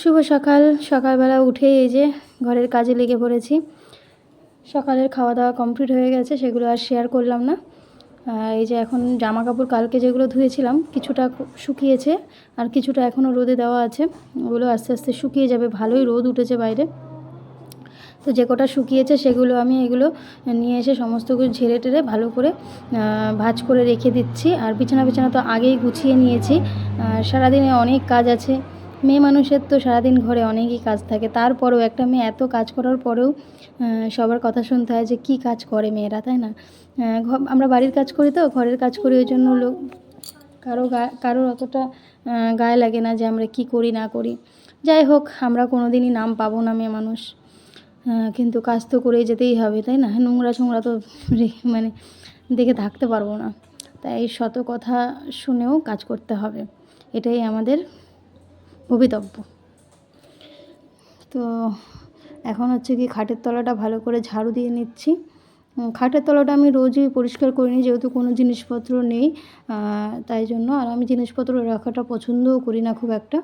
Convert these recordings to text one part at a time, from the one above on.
শুভ সকাল। সকালবেলা উঠে এই যে ঘরের কাজে লেগে পড়েছি। সকালের খাওয়া দাওয়া কমপ্লিট হয়ে গেছে, সেগুলো আর শেয়ার করলাম না। এই যে এখন জামা কাপড় কালকে যেগুলো ধুয়েছিলাম, কিছুটা শুকিয়েছে আর কিছুটা এখনও রোদে দেওয়া আছে। ওগুলো আস্তে আস্তে শুকিয়ে যাবে, ভালোই রোদ উঠেছে বাইরে। তো যে কটা শুকিয়েছে, সেগুলো আমি এগুলো নিয়ে এসে সমস্ত কিছু ঝেড়ে টেরে ভালো করে ভাজ করে রেখে দিচ্ছি। আর বিছানা বিছানা তো আগেই গুছিয়ে নিয়েছি। সারাদিনে অনেক কাজ আছে। মেয়ে মানুষের তো সারাদিন ঘরে অনেকই কাজ থাকে। তারপরেও একটা মেয়ে এত কাজ করার পরেও সবার কথা শুনতে হয় যে কী কাজ করে মেয়েরা, তাই না? আমরা বাড়ির কাজ করি তো, ঘরের কাজ করি, ওই জন্য লোক, কারও গা কারোর অতটা গায়ে লাগে না যে আমরা কি করি, না করি। যাই হোক, আমরা কোনো দিনই নাম পাবো না মেয়ে মানুষ। কিন্তু কাজ তো করেই যেতেই হবে, তাই না? নোংরা ছোংরা তো মানে দেখে থাকতে পারব না। তাই শত কথা শুনেও কাজ করতে হবে। এটাই আমাদের ভবিতব্য তো এখন হচ্ছে কি খাটের তলাটা ভালো করে ঝাড়ু দিয়ে নিচ্ছি। খাটের তলাটা আমি রোজই পরিষ্কার করি নিই, যেহেতু কোনো জিনিসপত্র নেই তাই জন্য। আর আমি জিনিসপত্র রাখাটা পছন্দও করি না খুব একটা।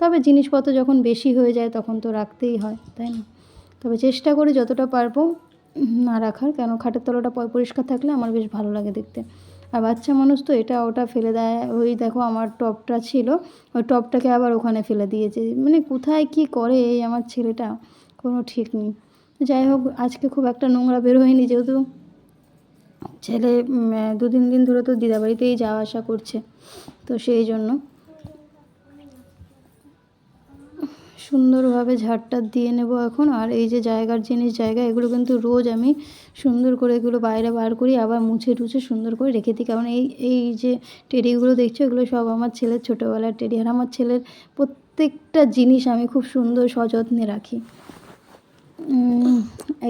তবে জিনিসপত্র যখন বেশি হয়ে যায় তখন তো রাখতেই হয়, তাই না? তবে চেষ্টা করি যতটা পারব না রাখার, কেন খাটের তলাটা পরিষ্কার থাকলে আমার বেশ ভালো লাগে দেখতে। আর বাচ্চা মানুষ তো এটা ওটা ফেলে দেয়। ওই দেখো আমার টপটা ছিল, ওই টপটাকে আবার ওখানে ফেলে দিয়েছে। মানে কোথায় কি করে এই আমার ছেলেটা? কোনো ঠিক নেই। যাই হোক, আজকে খুব একটা নোংরা বের হয়নি যেহেতু ছেলে দু তিন দিন ধরে তো দিদাবাড়িতেই যাওয়া আসা করছে। তো সেই জন্য সুন্দরভাবে ঝাড়টা দিয়ে নেব এখন। আর এই যে জায়গার জিনিস, জায়গা, এগুলো কিন্তু রোজ আমি সুন্দর করে এগুলো বাইরে বার করি, আবার মুছে টুছে সুন্দর করে রেখে দিই। কারণ এই এই যে টেডিগুলো দেখছ, এগুলো সব আমার ছেলের ছোটোবেলার টেডি। আর আমার ছেলের প্রত্যেকটা জিনিস আমি খুব সুন্দর সযত্নে রাখি।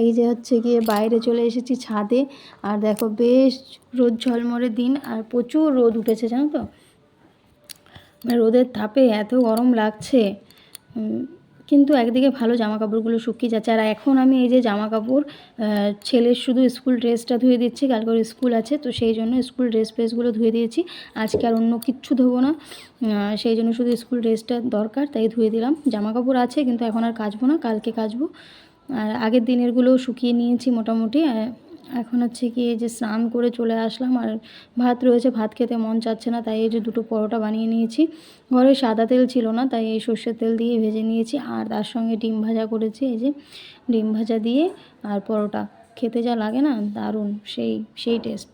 এই যে হচ্ছে গিয়ে বাইরে চলে এসেছি ছাদে। আর দেখো বেশ রোদ ঝলমরে দিন, আর প্রচুর রোদ উঠেছে, জানো তো? রোদের তাপে এত গরম লাগছে। কিন্তু একদিকে ভালো জামা কাপড়গুলো শুকিয়ে যাচ্ছে, আর এখন আমি এই যে জামা কাপড় ছেলের শুধু স্কুল ড্রেসটা ধুয়ে দিচ্ছি কালকে স্কুল আছে, তো সেই জন্য স্কুল ড্রেস ফ্রেসগুলো ধুয়ে দিয়েছি, আজকে আর অন্য কিচ্ছু ধোবো না সেই জন্য শুধু স্কুল ড্রেসটা দরকার, তাই ধুয়ে দিলাম জামা কাপড় আছে কিন্তু এখন আর কাচবো না, কালকে কাচবো, আর আগের দিনেরগুলোও শুকিয়ে নিয়েছি মোটামুটি এখন হচ্ছে কি এই যে স্নান করে চলে আসলাম আর ভাত রয়েছে, ভাত খেতে মন চাচ্ছে না, তাই এই যে দুটো পরোটা বানিয়ে নিয়েছি। ঘরে সাদা তেল ছিল না, তাই এই সর্ষের তেল দিয়ে ভেজে নিয়েছি আর তার সঙ্গে ডিম ভাজা করেছি, এই যে ডিম ভাজা দিয়ে আর পরোটা। খেতে যা লাগে না, দারুণ, সেই সেই টেস্ট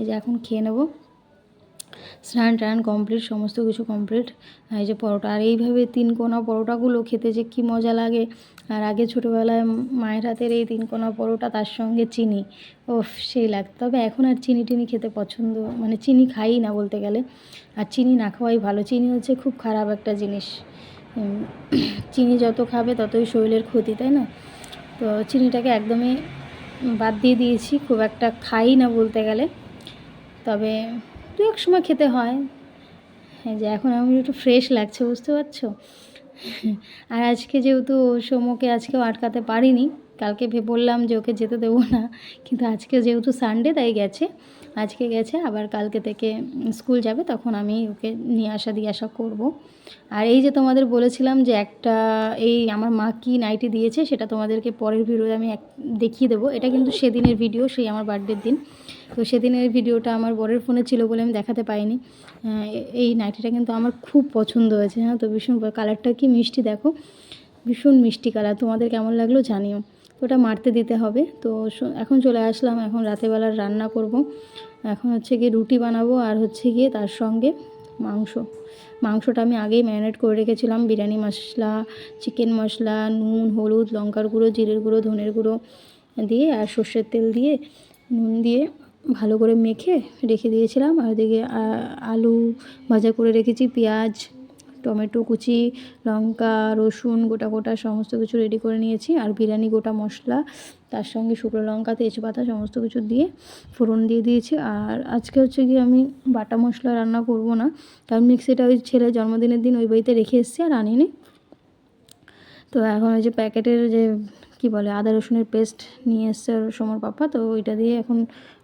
এই যে এখন খেয়ে নেব। স্নান টান কমপ্লিট সমস্ত কিছু কমপ্লিট এই যে পরোটা, আর এইভাবে তিন কোনা পরোটাগুলো খেতে যে কী মজা লাগে আর আগে ছোটোবেলায় মায়ের হাতের এই তিন কোনা পরোটা তার সঙ্গে চিনি ও সেই লাগতো। তবে এখন আর চিনি টিনি খেতে পছন্দ মানে চিনি খাই না বলতে গেলে। আর চিনি না খাওয়াই ভালো। চিনি হচ্ছে খুব খারাপ একটা জিনিস। চিনি যত খাবে ততই শরীরের ক্ষতি, তাই না? তো চিনিটাকে একদমই বাদ দিয়ে দিয়েছি, খুব একটা খাই না বলতে গেলে। তবে দু এক সময় খেতে হয়। হ্যাঁ যে এখন আমি একটু ফ্রেশ লাগছে, বুঝতে পারছ? আর আজকে যেহেতু সোমকে আজকেও আটকাতে পারিনি, কালকে বললাম যে ওকে যেতে দেবো না, কিন্তু আজকে যেহেতু সানডে তাই গেছে। আজকে গেছে, আবার কালকে থেকে স্কুল যাবে, তখন আমি ওকে নিয়ে আসা দিয়ে আসা করব। আর এই যে তোমাদের বলেছিলাম যে একটা, এই আমার মা কি নাইটি দিয়েছে, সেটা তোমাদেরকে পরের ভিডিওতে আমি এক, দেখিয়ে দেবো। এটা কিন্তু সেদিনের ভিডিও সেই আমার বার্থডের দিন। তো সেদিনের ভিডিওটা আমার বরের ফোনে ছিল বলে আমি দেখাতে পাইনি। এই নাইটিটা কিন্তু আমার খুব পছন্দ হয়েছে হ্যাঁ? তো ভীষণ কালারটা কি মিষ্টি, দেখো। ভীষণ মিষ্টি কালার, তোমাদের কেমন লাগল জানিও। তো ওটা মারতে দিতে হবে। তো এখন চলে আসলাম, এখন রাতেরবেলার রান্না করব। এখন হচ্ছে গিয়ে রুটি বানাবো আর হচ্ছে গিয়ে তার সঙ্গে মাংস। মাংসটা আমি আগেই ম্যারিনেট করে রেখেছিলাম। বিরিয়ানি মশলা, চিকেন মশলা, নুন, হলুদ, লঙ্কার গুঁড়ো, জিরের গুঁড়ো, ধনের গুঁড়ো দিয়ে আর সর্ষের তেল দিয়ে নুন দিয়ে ভালো করে মেখে রেখে দিয়েছিলাম। আর ওদিকে আলু ভাজা করে রেখেছি, পেঁয়াজ টমেটো, কুচি, লঙ্কা, রসুন, গোটা গোটা সমস্ত কিছু রেডি করে নিয়েছি। আর বিরিয়ানি, গোটা মশলা, তার সঙ্গে শুকনো লঙ্কা, তেজপাতা সমস্ত কিছু দিয়ে ফোড়ন দিয়ে দিয়েছি। আর আজকে হচ্ছে কি আমি বাটা মশলা রান্না করব না, কারণ মিক্সিটা ওই ছেলের জন্মদিনের দিন ওই বাড়িতে রেখে এসেছি আর আনিনি। তো এখন ওই যে প্যাকেটের যে কি বলে, আদা রসুনের পেস্ট নিয়ে এসছে সমর পাপা, তো ওইটা দিয়ে এখন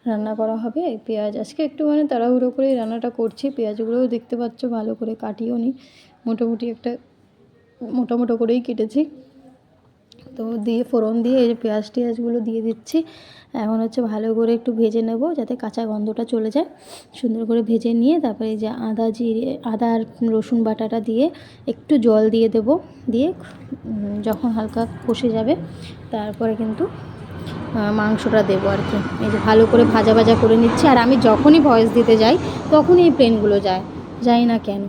রান্না করা হবে। পেঁয়াজ, আজকে একটু মানে তাড়াহুড়ো করে রান্নাটা করছি। পেঁয়াজগুলোও দেখতে পাচ্ছ ভালো করে কাটিও নি। মোটামুটি একটা মোটা মোটা করেই কেটেছি। তো দিয়ে ফোড়ন দিয়ে এই পেঁয়াজ টেয়াজগুলো দিয়ে দিচ্ছি। এখন হচ্ছে ভালো করে একটু ভেজে নেব যাতে কাঁচা গন্ধটা চলে যায়। সুন্দর করে ভেজে নিয়ে তারপরে এই যে আদা জিরে, আদা আর রসুন বাটাটা দিয়ে একটু জল দিয়ে দেব। দিয়ে যখন হালকা কষে যাবে তারপরে কিন্তু মাংসটা দেবো আর কি। এই যে ভালো করে ভাজা ভাজা করে নিচ্ছি। আর আমি যখনই ভয়েস দিতে যাই তখনই এই প্লেনগুলো যায়। যাই না কেন।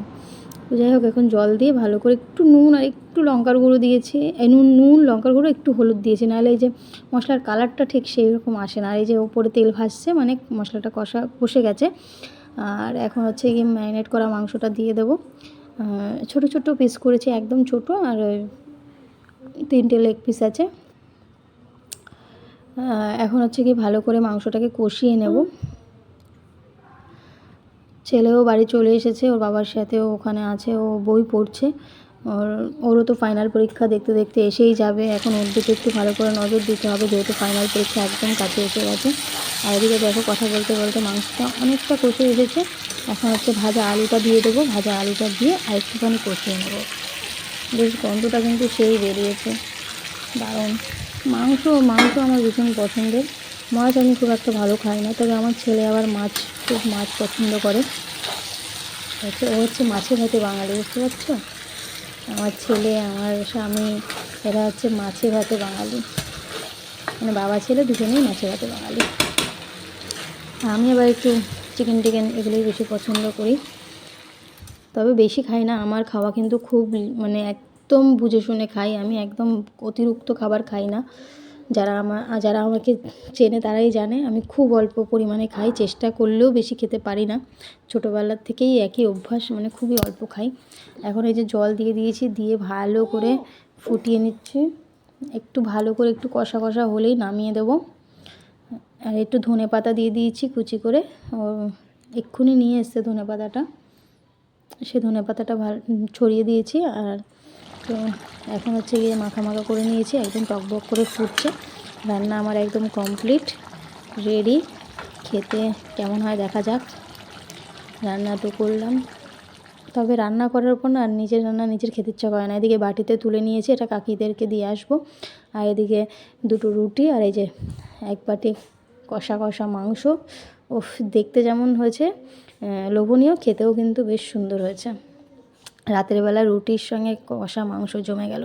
যাই হোক, এখন জল দিয়ে ভালো করে একটু নুন আর একটু লঙ্কার গুঁড়ো দিয়েছি নুন নুন, লঙ্কার গুঁড়ো, একটু হলুদ দিয়েছি, নাহলে এই যে মশলার কালারটা ঠিক সেই রকম আসে না, আর এই যে ওপরে তেল ভাসছে মানে মশলাটা কষা, কষে গেছে, আর এখন হচ্ছে গিয়ে ম্যারিনেট করা মাংসটা দিয়ে দেবো ছোটো ছোটো পিস করেছি, একদম ছোটো, আর তিনটে লেগ পিস আছে এখন হচ্ছে কি ভালো করে মাংসটাকে কষিয়ে নেব, ছেলেও বাড়ি চলে এসেছে, ওর বাবার সাথে ওখানে আছে, ও বই পড়ছে ওর, ওরও তো ফাইনাল পরীক্ষা দেখতে দেখতে এসেই যাবে। এখন ওর দিকে একটু ভালো করে নজর দিতে হবে, যেহেতু ফাইনাল পরীক্ষা একদম কাছে এসে গেছে। আর এদিকে দেখো কথা বলতে বলতে মাংসটা অনেকটা কষে এসেছে। এখন হচ্ছে ভাজা আলুটা দিয়ে দেবো। ভাজা আলুটা দিয়ে আর একটুখানি কষিয়ে নেব। বেশ, গন্ধটা কিন্তু সেই বেরিয়েছে। দারুণ। মাংস মাংস আমার ভীষণ পছন্দের। মাছ আমি খুব একটা ভালো খাই না, তবে আমার ছেলে আবার মাছ, খুব মাছ পছন্দ করে। হচ্ছে ও হচ্ছে মাছে ভাতে বাঙালি, বুঝতে পারছ? আমার ছেলে, আমার স্বামী, এরা হচ্ছে মাছে ভাতে বাঙালি। মানে বাবা ছেলে দুজনেই মাছে ভাতে বাঙালি। আমি আবার একটু চিকেন টিকেন এগুলোই বেশি পছন্দ করি। তবে বেশি খাই না, আমার খাওয়া কিন্তু খুব মানে একদম বুঝে শুনে খাই। আমি একদম অতিরিক্ত খাবার খাই না। যারা আমার যারা আমাকে চেনে তারাই জানে। আমি খুব অল্প পরিমাণে খাই, চেষ্টা করলেও বেশি খেতে পারি না। ছোটোবেলার থেকেই একই অভ্যাস মানে খুবই অল্প খাই। এখন এই যে জল দিয়ে দিয়েছি, দিয়ে ভালো করে ফুটিয়ে নিচ্ছি। একটু ভালো করে একটু কষা কষা হলেই নামিয়ে দেবো। আর একটু ধনে পাতা দিয়ে দিয়েছি কুচি করে। এক্ষুনি নিয়ে এসছে ধনে পাতাটা। সে ধনে পাতাটা ছড়িয়ে দিয়েছি আর তো এখন হচ্ছে গিয়ে মাখা মাখা করে নিয়েছি, একদম টকবক করে ফুটছে। রান্না আমার একদম কমপ্লিট রেডি খেতে কেমন হয় দেখা যাক। রান্না তো করলাম। তবে রান্না করার পর না আর নিজের রান্না নিজের খেতে ইচ্ছা করে না। এদিকে বাটিতে তুলে নিয়েছি, এটা কাকিদেরকে দিয়ে আসব। আর এদিকে দুটো রুটি আর এই যে এক বাটি কষা কষা মাংস। ও দেখতে যেমন হয়েছে লোভনীয়, খেতেও কিন্তু বেশ সুন্দর হয়েছে। রাতের বেলা রুটির সঙ্গে কষা মাংস জমে গেল।